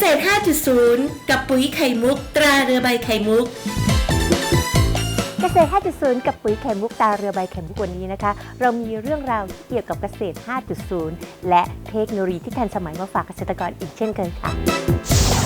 ษตร 5.0 กับปุ๋ยไข่มุก ตราเรือใบไข่มุก เกษตร 5.0 กับปุ๋ยไข่มุกตาเรือใบไข่มุกวันนี้นะคะ เรามีเรื่องราวที่เกี่ยวกับเกษตร 5.0 และเทคโนโลยีที่ทันสมัยมาฝากเกษตรกรอีกเช่นเคยค่ะ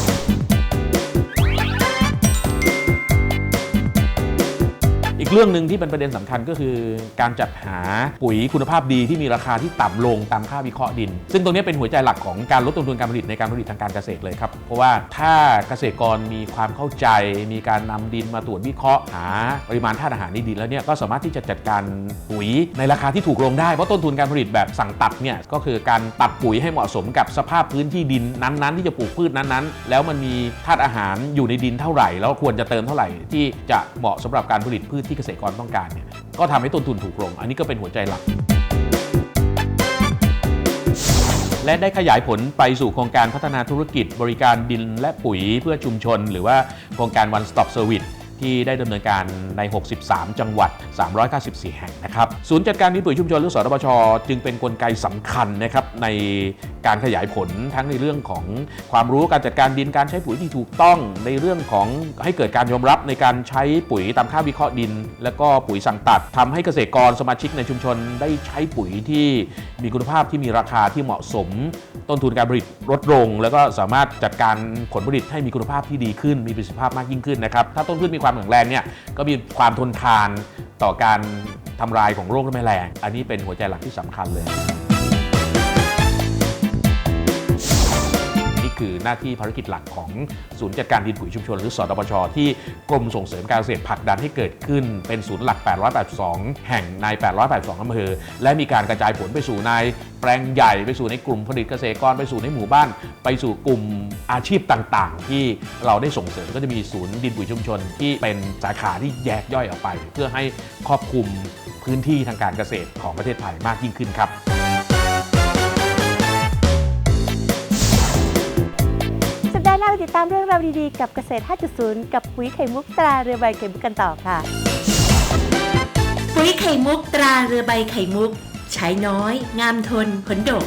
อีกเรื่องหนึ่งที่เป็นประเด็นสำคัญก็คือ การจัดหาปุ๋ยคุณภาพดีที่มีราคาที่ต่ำลงตามค่าวิเคราะห์ดิน ซึ่งตรงนี้เป็นหัวใจหลักของการลดต้นทุนการผลิตในการผลิตทางการเกษตรเลยครับ เพราะว่าถ้าเกษตรกรมีความเข้าใจ มีการนำดินมาตรวจวิเคราะห์หาปริมาณธาตุอาหารในดินแล้วเนี่ยก็สามารถที่จะจัดการปุ๋ยในราคาที่ถูกลงได้เพราะต้นทุนการผลิตแบบสั่งตัดเนี่ยก็คือการตัดปุ๋ยให้เหมาะสมกับสภาพพื้นที่ดินนั้นๆ ที่จะปลูกพืชนั้นๆ แล้วมันมีธาตุอาหารอยู่ในดินเท่าไหร่ แล้วควรจะเติมเท่าไหร่ที่จะเหมาะสำหรับการผลิตพืชที่เกษตรกรต้องการเนี่ยก็ทำให้ต้นทุนถูกลง อันนี้ก็เป็นหัวใจหลัก และได้ขยายผลไปสู่โครงการพัฒนาธุรกิจ บริการดินและปุ๋ยเพื่อชุมชน หรือว่าโครงการ One Stop Service ที่ได้ดำเนินการใน 63 จังหวัด 394 แห่งนะครับศูนย์จัดการดินปุ๋ยชุมชนหรือสตบชจึงเป็นนกลไกสำคัญนะครับในการขยายผลทั้งในเรื่องของความรู้การจัดการดินการใช้ปุ๋ยที่ถูกต้องในเรื่องของให้เกิดการยอมรับในการใช้ปุ๋ยตามค่าวิเคราะห์ดิน แล้วก็ปุ๋ยสั่งตัดทำให้เกษตรกรสมาชิกในชุมชนได้ใช้ปุ๋ยที่มีคุณภาพที่มีราคาที่เหมาะสม ต้นทุนการผลิตลดลง แล้วก็สามารถจัดการผลผลิตให้มีคุณภาพที่ดีขึ้น มีประสิทธิภาพมากยิ่งขึ้นนะครับ ถ้าต้นพืชมีความแข็งแรงเนี่ยก็มีความทนทานต่อการทำลายของโรคและแมลง อันนี้เป็นหัวใจหลักที่สำคัญเลย คือหน้าที่ภารกิจหลักของศูนย์จัดการดินปุ๋ยชุมชน หรือสตปชที่กรมส่งเสริมการเกษตรผลักดันให้เกิดขึ้นเป็นศูนย์หลัก 882 แห่งใน 882อำเภอ และมีการกระจายผลไปสู่ในแปลงใหญ่ไปสู่ในกลุ่มผลิตเกษตรกรไปสู่ในหมู่บ้าน ไปสู่กลุ่มอาชีพต่างๆ ที่เราได้ส่งเสริมก็จะมีศูนย์ดินปุ๋ยชุมชน ที่เป็นสาขาที่แยกย่อยออกไป เพื่อให้ครอบคลุมพื้นที่ทางการเกษตรของประเทศไทยมากยิ่งขึ้นครับ เรื่องราวดีๆ กับเกษตร 5.0 กับปุ๋ยไข่มุกตราเรือใบไข่มุกกันต่อค่ะ ปุ๋ยไข่มุกตราเรือใบไข่มุก ใช้น้อย งามทนผลดก